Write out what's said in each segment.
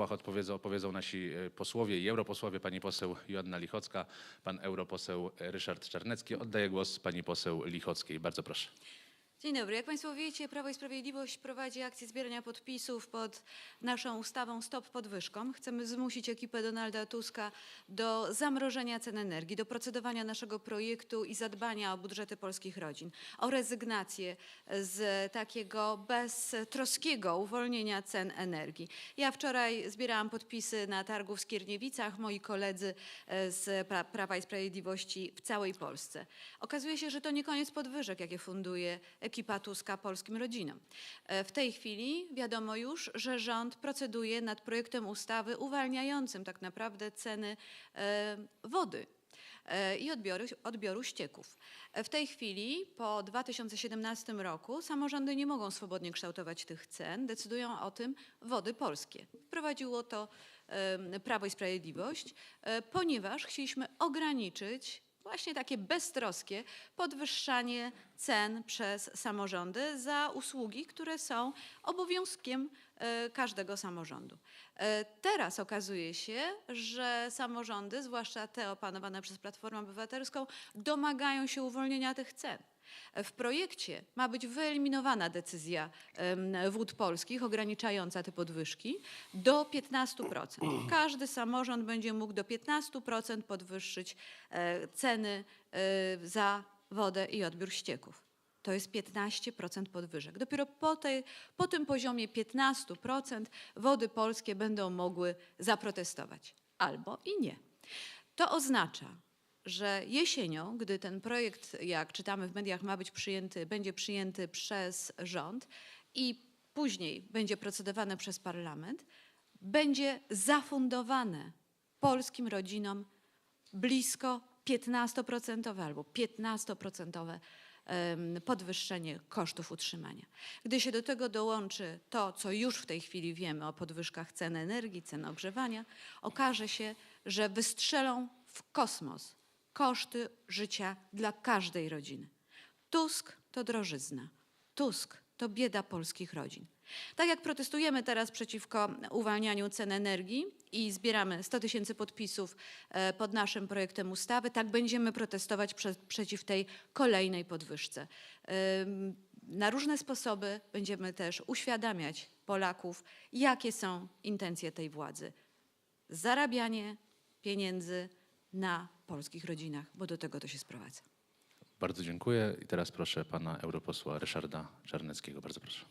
kołach odpowiedzą, opowiedzą nasi e, posłowie i europosłowie, pani poseł Joanna Lichocka, pan europoseł Ryszard Czarnecki. Oddaję głos pani poseł Lichockiej. Bardzo proszę. Dzień dobry. Jak Państwo wiecie, Prawo i Sprawiedliwość prowadzi akcję zbierania podpisów pod naszą ustawą Stop Podwyżkom. Chcemy zmusić ekipę Donalda Tuska do zamrożenia cen energii, do procedowania naszego projektu i zadbania o budżety polskich rodzin, o rezygnację z takiego beztroskiego uwolnienia cen energii. Ja wczoraj zbierałam podpisy na targu w Skierniewicach, moi koledzy e, z Pra- Prawa i Sprawiedliwości w całej Polsce. Okazuje się, że to nie koniec podwyżek, jakie funduje ekipa Tuska polskim rodzinom. E, W tej chwili wiadomo już, że rząd proceduje nad projektem ustawy uwalniającym tak naprawdę ceny e, wody e, i odbioru, odbioru ścieków. W tej chwili, po 2017 roku, samorządy nie mogą swobodnie kształtować tych cen, decydują o tym wody polskie. Wprowadziło to Prawo i Sprawiedliwość, ponieważ chcieliśmy ograniczyć właśnie takie beztroskie podwyższanie cen przez samorządy za usługi, które są obowiązkiem e, każdego samorządu. E, Teraz okazuje się, że samorządy, zwłaszcza te opanowane przez Platformę Obywatelską, domagają się uwolnienia tych cen. W projekcie ma być wyeliminowana decyzja wód polskich ograniczająca te podwyżki do 15%. Każdy samorząd będzie mógł do 15% podwyższyć e, ceny e, za wodę i odbiór ścieków. To jest 15% podwyżek. Dopiero po, tej, po tym poziomie 15% wody polskie będą mogły zaprotestować. Albo i nie. To oznacza, że jesienią, gdy ten projekt, jak czytamy w mediach, ma być przyjęty, będzie przyjęty przez rząd i później będzie procedowany przez parlament, będzie zafundowane polskim rodzinom blisko 15% albo 15% em, podwyższenie kosztów utrzymania. Gdy się do tego dołączy to, co już w tej chwili wiemy o podwyżkach cen energii, cen ogrzewania, okaże się, że wystrzelą w kosmos koszty życia dla każdej rodziny. Tusk to drożyzna. Tusk to bieda polskich rodzin. Tak jak protestujemy teraz przeciwko uwalnianiu cen energii i zbieramy 100 tysięcy podpisów e, pod naszym projektem ustawy, tak będziemy protestować prze, przeciw tej kolejnej podwyżce. Na różne sposoby będziemy też uświadamiać Polaków, jakie są intencje tej władzy. Zarabianie pieniędzy na polskich rodzinach, bo do tego to się sprowadza. Bardzo dziękuję i teraz proszę pana europosła Ryszarda Czarneckiego. Bardzo proszę.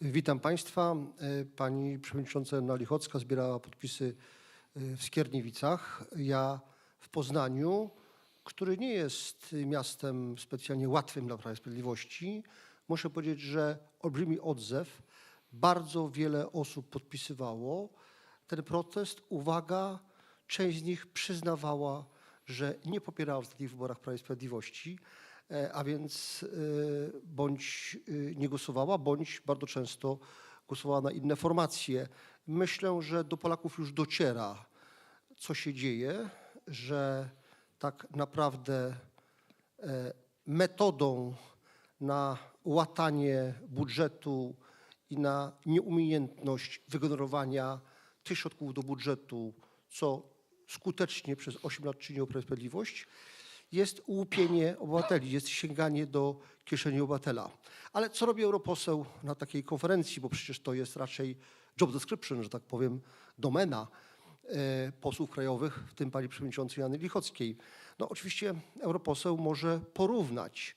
Witam Państwa. E, Pani przewodnicząca Anna Lichocka zbierała podpisy e, w Skierniewicach. Ja w Poznaniu, który nie jest miastem specjalnie łatwym dla Prawa i Sprawiedliwości, muszę powiedzieć, że olbrzymi odzew, bardzo wiele osób podpisywało ten protest. Uwaga, część z nich przyznawała, że nie popierała w ostatnich wyborach Prawa i Sprawiedliwości, e, a więc e, bądź e, nie głosowała, bądź bardzo często głosowała na inne formacje. Myślę, że do Polaków już dociera, co się dzieje, że tak naprawdę metodą na łatanie budżetu i na nieumiejętność wygenerowania tych środków do budżetu, co skutecznie przez 8 lat czyniło Prawo Sprawiedliwość, jest łupienie obywateli, jest sięganie do kieszeni obywatela. Ale co robi europoseł na takiej konferencji, bo przecież to jest raczej job description, że tak powiem, domena e, posłów krajowych, w tym pani przewodniczącej Jany Lichockiej. No oczywiście europoseł może porównać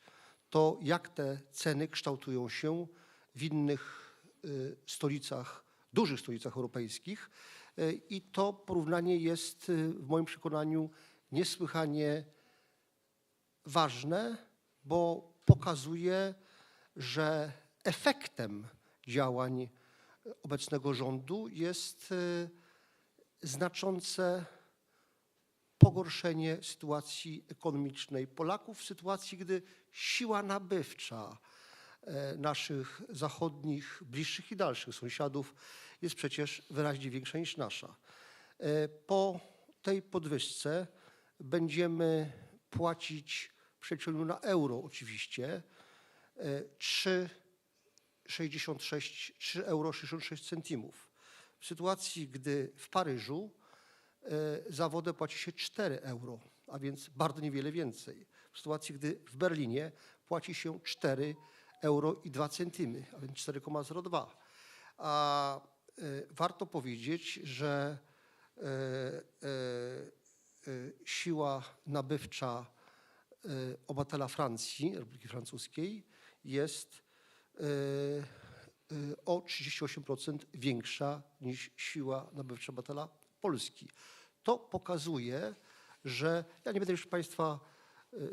to, jak te ceny kształtują się w innych y, stolicach, dużych stolicach europejskich. Y, I to porównanie jest y, w moim przekonaniu niesłychanie ważne, bo pokazuje, że efektem działań obecnego rządu jest y, znaczące pogorszenie sytuacji ekonomicznej Polaków w sytuacji, gdy siła nabywcza e, naszych zachodnich, bliższych i dalszych sąsiadów jest przecież wyraźnie większa niż nasza. E, Po tej podwyżce będziemy płacić w przeliczeniu na euro oczywiście e, 3,66 3 euro 66 centimów. w sytuacji, gdy w Paryżu e, za wodę płaci się 4 euro, a więc bardzo niewiele więcej. W sytuacji, gdy w Berlinie płaci się 4 euro i 2 centymy, a więc 4,02. A e, warto powiedzieć, że e, e, siła nabywcza obywatela Francji, Republiki Francuskiej jest o 38% większa niż siła nabywcza obywatela Polski. To pokazuje, że ja nie będę już Państwa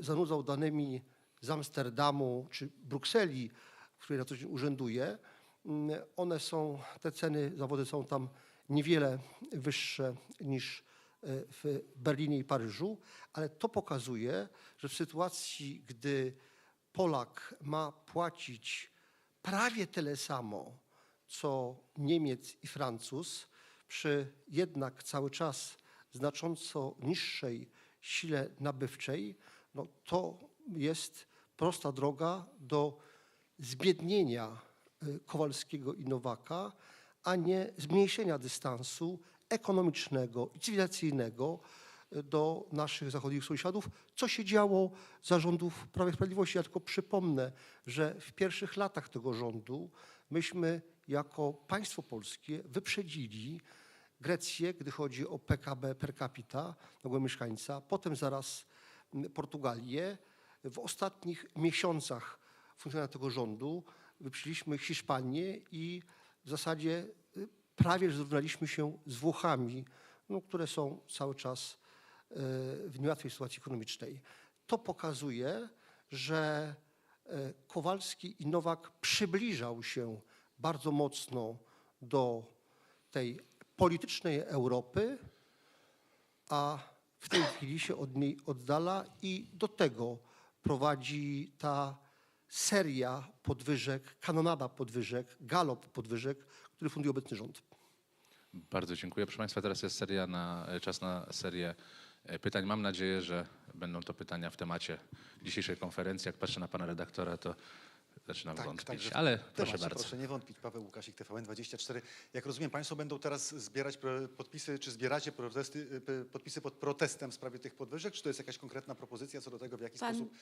zanudzał danymi z Amsterdamu czy Brukseli, w której na co dzień urzęduję. Mm, One są, te ceny, zawody są tam niewiele wyższe niż e, w Berlinie i Paryżu, ale to pokazuje, że w sytuacji, gdy Polak ma płacić prawie tyle samo, co Niemiec i Francuz, przy jednak cały czas znacząco niższej sile nabywczej, no to jest prosta droga do zbiednienia y, Kowalskiego i Nowaka, a nie zmniejszenia dystansu ekonomicznego i cywilizacyjnego y, do naszych zachodnich sąsiadów, co się działo za rządów Prawa i Sprawiedliwości. Ja tylko przypomnę, że w pierwszych latach tego rządu myśmy jako państwo polskie wyprzedzili Grecję, gdy chodzi o PKB per capita głowę mieszkańca, potem zaraz mm, Portugalię. W ostatnich miesiącach funkcjonowania tego rządu wyprzedziliśmy Hiszpanię i w zasadzie y, prawie zrównaliśmy się z Włochami, no, które są cały czas y, w niełatwej sytuacji ekonomicznej. To pokazuje, że y, Kowalski i Nowak przybliżał się bardzo mocno do tej politycznej Europy, a w tej chwili się od niej oddala i do tego prowadzi ta seria podwyżek, kanonada podwyżek, galop podwyżek, który funduje obecny rząd. Bardzo dziękuję. Proszę Państwa, teraz jest seria na, czas na serię e, pytań. Mam nadzieję, że będą to pytania w temacie dzisiejszej konferencji. Jak patrzę na Pana redaktora, to zaczynam wątpić. także w Ale temacie, proszę bardzo. Proszę nie wątpić. Paweł Łukasik, TVN24. Jak rozumiem, Państwo będą teraz zbierać podpisy, czy zbieracie protesty, y, podpisy pod protestem w sprawie tych podwyżek? Czy to jest jakaś konkretna propozycja co do tego, w jaki Pan- sposób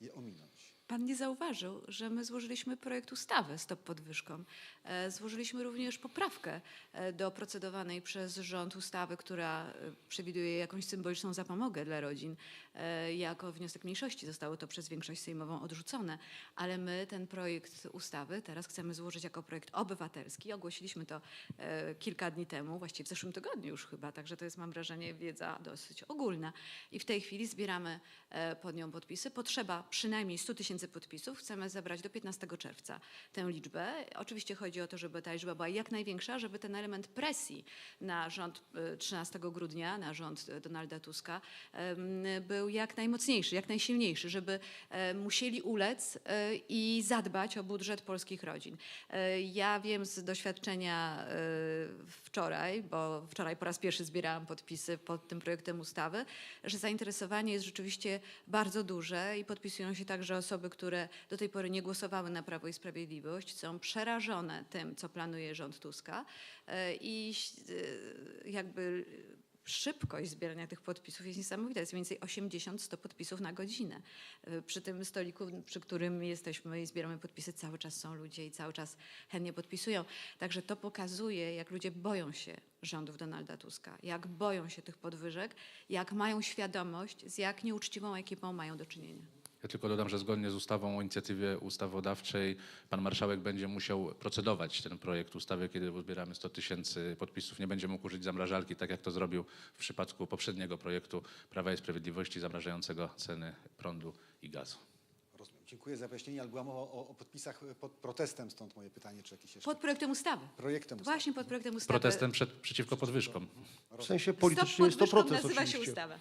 je ominąć? Pan nie zauważył, że my złożyliśmy projekt ustawy Stop Podwyżkom. E, Złożyliśmy również poprawkę e, do procedowanej przez rząd ustawy, która e, przewiduje jakąś symboliczną zapomogę dla rodzin. Jako wniosek mniejszości zostało to przez większość sejmową odrzucone, ale my ten projekt ustawy teraz chcemy złożyć jako projekt obywatelski. Ogłosiliśmy to kilka dni temu, właściwie w zeszłym tygodniu już chyba, także to jest mam wrażenie wiedza dosyć ogólna. I w tej chwili zbieramy pod nią podpisy. Potrzeba przynajmniej 100 tysięcy podpisów. Chcemy zebrać do 15 czerwca tę liczbę. Oczywiście chodzi o to, żeby ta liczba była jak największa, żeby ten element presji na rząd e, 13 grudnia, na rząd e, Donalda Tuska był jak najmocniejszy, jak najsilniejszy, żeby e, musieli ulec e, i zadbać o budżet polskich rodzin. E, Ja wiem z doświadczenia wczoraj, bo wczoraj po raz pierwszy zbierałam podpisy pod tym projektem ustawy, że zainteresowanie jest rzeczywiście bardzo duże i podpisują się także osoby, które do tej pory nie głosowały na Prawo i Sprawiedliwość, są przerażone tym, co planuje rząd Tuska e, i e, jakby szybkość zbierania tych podpisów jest niesamowita. Jest mniej więcej 80-100 podpisów na godzinę. E, Przy tym stoliku, przy którym jesteśmy i zbieramy podpisy, cały czas są ludzie i cały czas chętnie podpisują. Także to pokazuje, jak ludzie boją się rządów Donalda Tuska, jak boją się tych podwyżek, jak mają świadomość, z jak nieuczciwą ekipą mają do czynienia. Ja tylko dodam, że zgodnie z ustawą o inicjatywie ustawodawczej pan marszałek będzie musiał procedować ten projekt ustawy, kiedy uzbieramy 100 tysięcy podpisów. Nie będzie mógł użyć zamrażalki, tak jak to zrobił w przypadku poprzedniego projektu Prawa i Sprawiedliwości zamrażającego ceny prądu i gazu. Rozumiem. Dziękuję za wyjaśnienie, ale była mowa o, o podpisach pod protestem, stąd moje pytanie, czy jakiś jeszcze Pod projektem ustawy. projektem ustawy. Właśnie pod projektem ustawy. Protestem przed, przeciwko podwyżkom. W sensie Stop politycznie jest to protest nazywa się oczywiście. ustawa.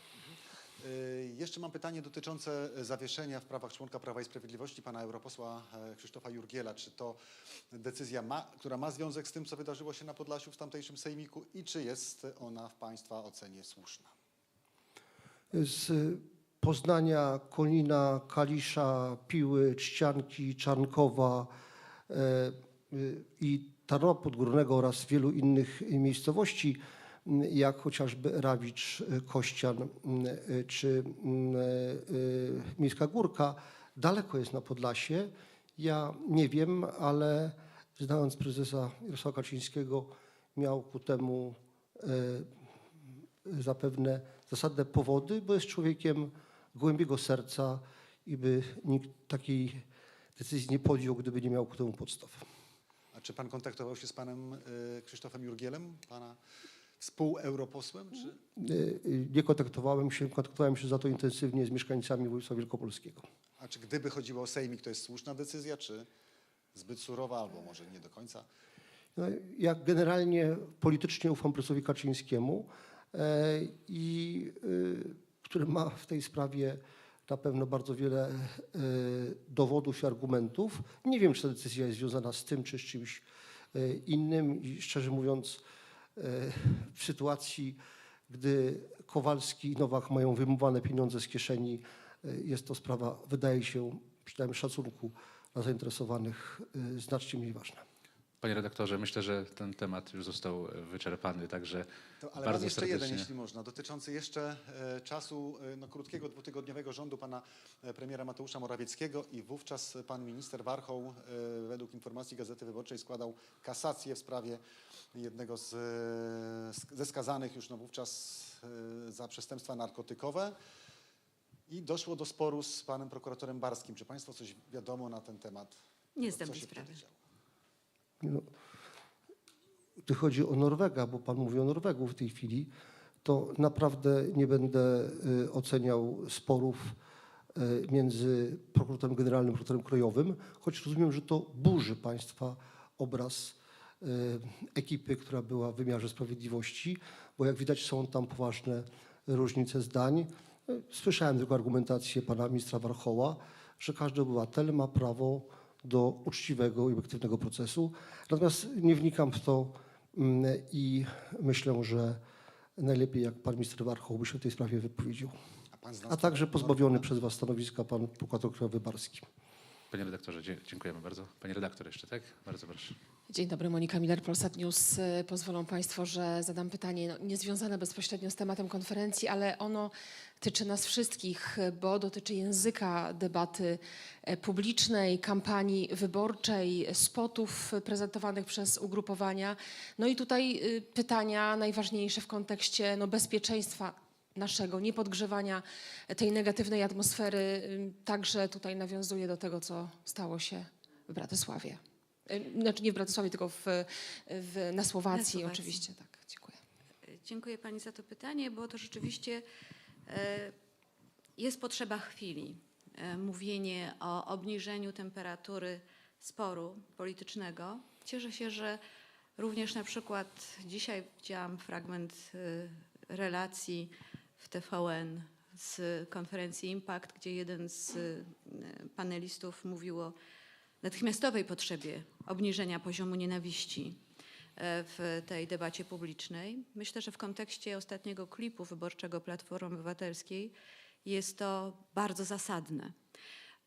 Y, Jeszcze mam pytanie dotyczące e, zawieszenia w prawach członka Prawa i Sprawiedliwości pana europosła e, Krzysztofa Jurgiela. Czy to decyzja, ma, która ma związek z tym, co wydarzyło się na Podlasiu w tamtejszym sejmiku i czy jest ona w państwa ocenie słuszna? Z Poznania, Konina, Kalisza, Piły, Czcianki, Czarnkowa, e, i Tarnowa Podgórnego oraz wielu innych miejscowości, jak chociażby Rawicz, y, Kościan m, y, czy y, Miejska Górka, daleko jest na Podlasie. Ja nie wiem, ale znając prezesa Jarosława Kaczyńskiego, miał ku temu y, zapewne zasadne powody, bo jest człowiekiem głębiego serca i by nikt takiej decyzji nie podjął, gdyby nie miał ku temu podstaw. A czy pan kontaktował się z panem y, Krzysztofem Jurgielem, pana współeuroposłem? Czy... Y, y, Nie kontaktowałem się, kontaktowałem się za to intensywnie z mieszkańcami województwa wielkopolskiego. A czy gdyby chodziło o sejmik, to jest słuszna decyzja, czy zbyt surowa, albo może nie do końca? No, ja generalnie politycznie ufam prezesowi Kaczyńskiemu, e, i, y, który ma w tej sprawie na pewno bardzo wiele e, dowodów i argumentów. Nie wiem, czy ta decyzja jest związana z tym, czy z czymś e, innym i szczerze mówiąc w sytuacji, gdy Kowalski i Nowak mają wyjmowane pieniądze z kieszeni, e, jest to sprawa, wydaje się, przynajmniej szacunku dla zainteresowanych, e, znacznie mniej ważna. Panie redaktorze, myślę, że ten temat już został e, wyczerpany, także To, ale bardzo mam jeszcze serdecznie. jeden, jeśli można, dotyczący jeszcze e, czasu e, no, krótkiego, dwutygodniowego rządu pana e, premiera Mateusza Morawieckiego i wówczas pan minister Warchoł, e, według informacji Gazety Wyborczej, składał kasację w sprawie jednego z, e, ze skazanych już no, wówczas e, za przestępstwa narkotykowe. I doszło do sporu z panem prokuratorem Barskim. Czy państwo coś wiadomo na ten temat? Nie Co znam tej się sprawy. wtedy działo? No, gdy chodzi o Norwega, bo Pan mówi o Norwegu w tej chwili, to naprawdę nie będę y, oceniał sporów y, między prokuratorem generalnym prokuratorem krajowym, choć rozumiem, że to burzy Państwa obraz y, ekipy, która była w wymiarze sprawiedliwości, bo jak widać są tam poważne różnice zdań. Słyszałem tylko argumentację pana ministra Warchoła, że każdy obywatel ma prawo do uczciwego i obiektywnego procesu. Natomiast nie wnikam w to mm, i myślę, że najlepiej jak pan minister Warchoł by się w tej sprawie wypowiedział. A, pan zna A także pozbawiony przez was stanowiska pan prokurator krajowy Barski. Panie redaktorze, dziękujemy bardzo. Panie redaktor jeszcze, tak? Bardzo proszę. Dzień dobry, Monika Miller, Polsat News. Y, Pozwolą Państwo, że zadam pytanie no, niezwiązane bezpośrednio z tematem konferencji, ale ono tyczy nas wszystkich, bo dotyczy języka debaty e, publicznej, kampanii wyborczej, spotów prezentowanych przez ugrupowania. No i tutaj y, pytania najważniejsze w kontekście no, bezpieczeństwa naszego, niepodgrzewania tej negatywnej atmosfery. Y, Także tutaj nawiązuje do tego, co stało się w Bratysławie. Y, Znaczy nie w Bratysławie, tylko w, w, na, Słowacji, Na Słowacji. oczywiście. Tak, dziękuję. Dziękuję Pani za to pytanie, bo to rzeczywiście jest potrzeba chwili. E, Mówienie o obniżeniu temperatury sporu politycznego. Cieszę się, że również na przykład dzisiaj widziałam fragment e, relacji w TVN z konferencji Impact, gdzie jeden z e, panelistów mówił o natychmiastowej potrzebie obniżenia poziomu nienawiści e, w tej debacie publicznej. Myślę, że w kontekście ostatniego klipu wyborczego Platformy Obywatelskiej jest to bardzo zasadne.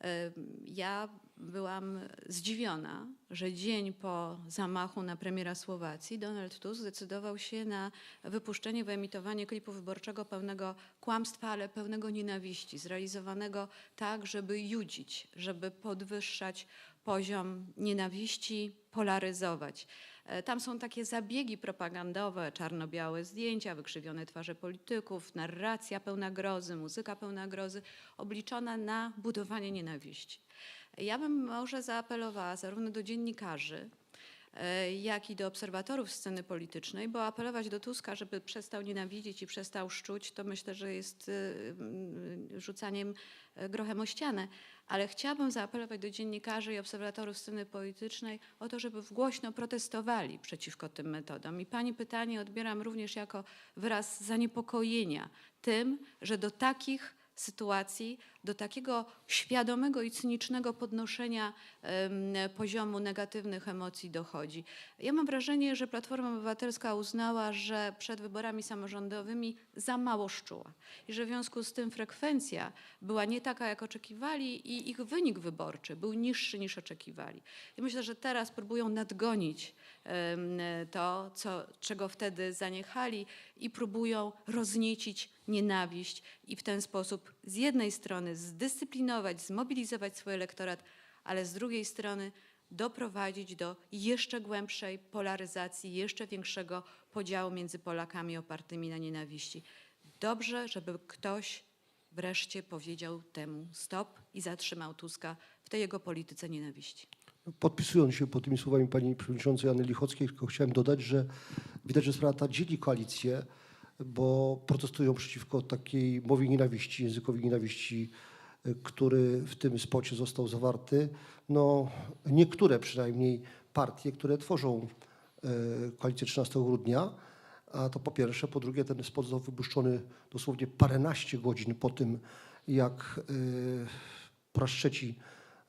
E, Ja byłam zdziwiona, że dzień po zamachu na premiera Słowacji Donald Tusk zdecydował się na wypuszczenie, wyemitowanie klipu wyborczego pełnego kłamstwa, ale pełnego nienawiści, zrealizowanego tak, żeby judzić, żeby podwyższać poziom nienawiści, polaryzować. E, Tam są takie zabiegi propagandowe, czarno-białe zdjęcia, wykrzywione twarze polityków, narracja pełna grozy, muzyka pełna grozy, obliczona na budowanie nienawiści. Ja bym może zaapelowała zarówno do dziennikarzy, jak i do obserwatorów sceny politycznej, bo apelować do Tuska, żeby przestał nienawidzić i przestał szczuć, to myślę, że jest y, rzucaniem e, grochem o ścianę. Ale chciałabym zaapelować do dziennikarzy i obserwatorów sceny politycznej o to, żeby głośno protestowali przeciwko tym metodom. I Pani pytanie odbieram również jako wyraz zaniepokojenia tym, że do takich sytuacji do takiego świadomego i cynicznego podnoszenia poziomu negatywnych emocji dochodzi. Ja mam wrażenie, że Platforma Obywatelska uznała, że przed wyborami samorządowymi za mało szczuła i że w związku z tym frekwencja była nie taka, jak oczekiwali i ich wynik wyborczy był niższy niż oczekiwali. I myślę, że teraz próbują nadgonić to, co, czego wtedy zaniechali i próbują rozniecić nienawiść i w ten sposób z jednej strony zdyscyplinować, zmobilizować swój elektorat, ale z drugiej strony doprowadzić do jeszcze głębszej polaryzacji, jeszcze większego podziału między Polakami opartymi na nienawiści. Dobrze, żeby ktoś wreszcie powiedział temu stop i zatrzymał Tuska w tej jego polityce nienawiści. Podpisując się pod tymi słowami pani przewodniczącej Anny Lichockiej, tylko chciałem dodać, że widać, że sprawa ta dzieli koalicję, bo protestują przeciwko takiej mowie nienawiści, językowi nienawiści, y, który w tym spocie został zawarty. No, niektóre przynajmniej partie, które tworzą y, koalicję 13 grudnia, a to po pierwsze. Po drugie, ten spot został wypuszczony dosłownie paręnaście godzin po tym, jak po raz trzeci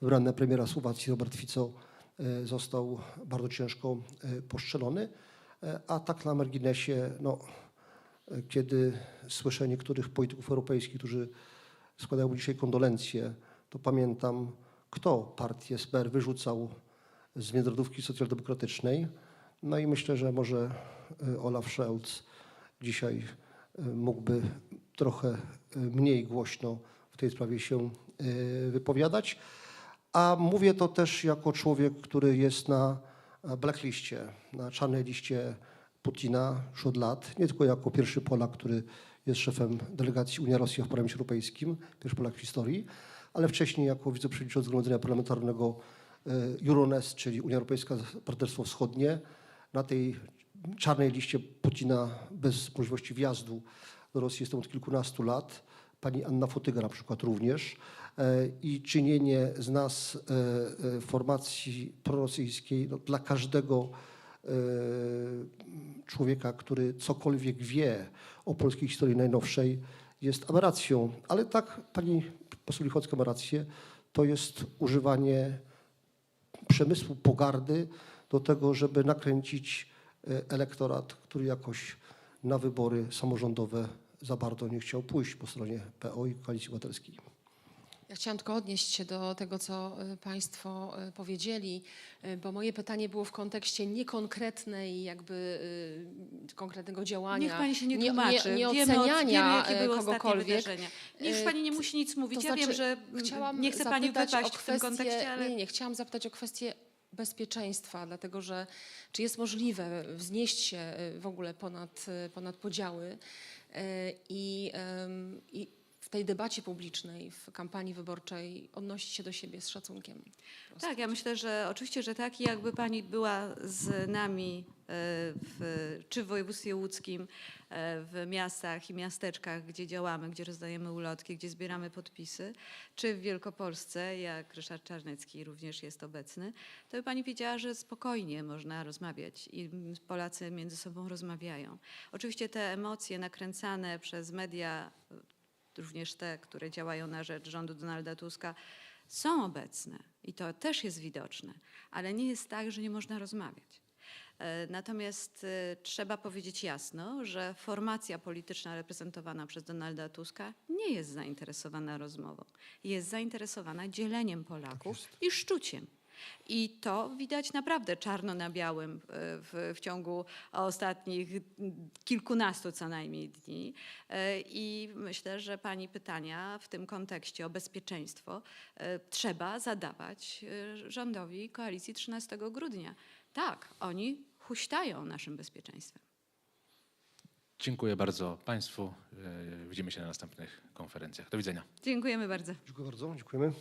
wybrany premiera Słowacji Robert Fico e, został bardzo ciężko e, postrzelony. E, A tak na marginesie, no, e, kiedy słyszę niektórych polityków europejskich, którzy składają dzisiaj kondolencje, to pamiętam, kto partię SPR wyrzucał z międzynarodówki socjaldemokratycznej. No i myślę, że może e, Olaf Scholz dzisiaj e, mógłby trochę e, mniej głośno w tej sprawie się wypowiadać. A mówię to też jako człowiek, który jest na blackliście, na czarnej liście Putina już od lat. Nie tylko jako pierwszy Polak, który jest szefem delegacji Unia Rosja w Parlamencie Europejskim, pierwszy Polak w historii, ale wcześniej jako wiceprzewodniczący Zgromadzenia Parlamentarnego e, Euronest, czyli Unia Europejska Partnerstwo Wschodnie. Na tej czarnej liście Putina bez możliwości wjazdu do Rosji jestem od kilkunastu lat. Pani Anna Fotyga na przykład również. E, I czynienie z nas e, formacji prorosyjskiej no, dla każdego człowieka, który cokolwiek wie o polskiej historii najnowszej, jest aberracją. Ale tak, pani poseł Lichocka ma rację, to jest używanie przemysłu pogardy do tego, żeby nakręcić e, elektorat, który jakoś na wybory samorządowe za bardzo nie chciał pójść po stronie PO i Koalicji Obywatelskiej. Ja chciałam tylko odnieść się do tego, co y, Państwo y, powiedzieli, y, bo moje pytanie było w kontekście niekonkretnej, jakby konkretnego działania. Niech pani się nie nie, tłumaczy. nie, nie wiemy, od- oceniania wiemy, y, ostatnie kogokolwiek. Niech pani nie musi nic mówić. To ja wiem, znaczy, że chciałam nie chce pani wypaść o w tym kontekście, ale... Nie, nie, nie, chciałam zapytać o kwestię bezpieczeństwa, dlatego że czy jest możliwe wznieść się w ogóle ponad, ponad podziały i, i tej debacie publicznej, w kampanii wyborczej odnosić się do siebie z szacunkiem. Tak, ja myślę, że oczywiście, że tak i jakby pani była z nami e, w, czy w województwie łódzkim, e, w miastach i miasteczkach, gdzie działamy, gdzie rozdajemy ulotki, gdzie zbieramy podpisy, czy w Wielkopolsce, jak Ryszard Czarnecki również jest obecny, to by pani wiedziała, że spokojnie można rozmawiać i Polacy między sobą rozmawiają. Oczywiście te emocje nakręcane przez media, również te, które działają na rzecz rządu Donalda Tuska, są obecne i to też jest widoczne, ale nie jest tak, że nie można rozmawiać. E, Natomiast e, trzeba powiedzieć jasno, że formacja polityczna reprezentowana przez Donalda Tuska nie jest zainteresowana rozmową. Jest zainteresowana dzieleniem Polaków i szczuciem. I to widać naprawdę czarno na białym e, w, w ciągu ostatnich kilkunastu co najmniej dni. E, I myślę, że pani pytania w tym kontekście o bezpieczeństwo e, trzeba zadawać rządowi koalicji 13 grudnia. Tak, oni huśtają naszym bezpieczeństwem. Dziękuję bardzo Państwu. Widzimy się na następnych konferencjach. Do widzenia. Dziękujemy bardzo. Dziękuję bardzo. Dziękujemy.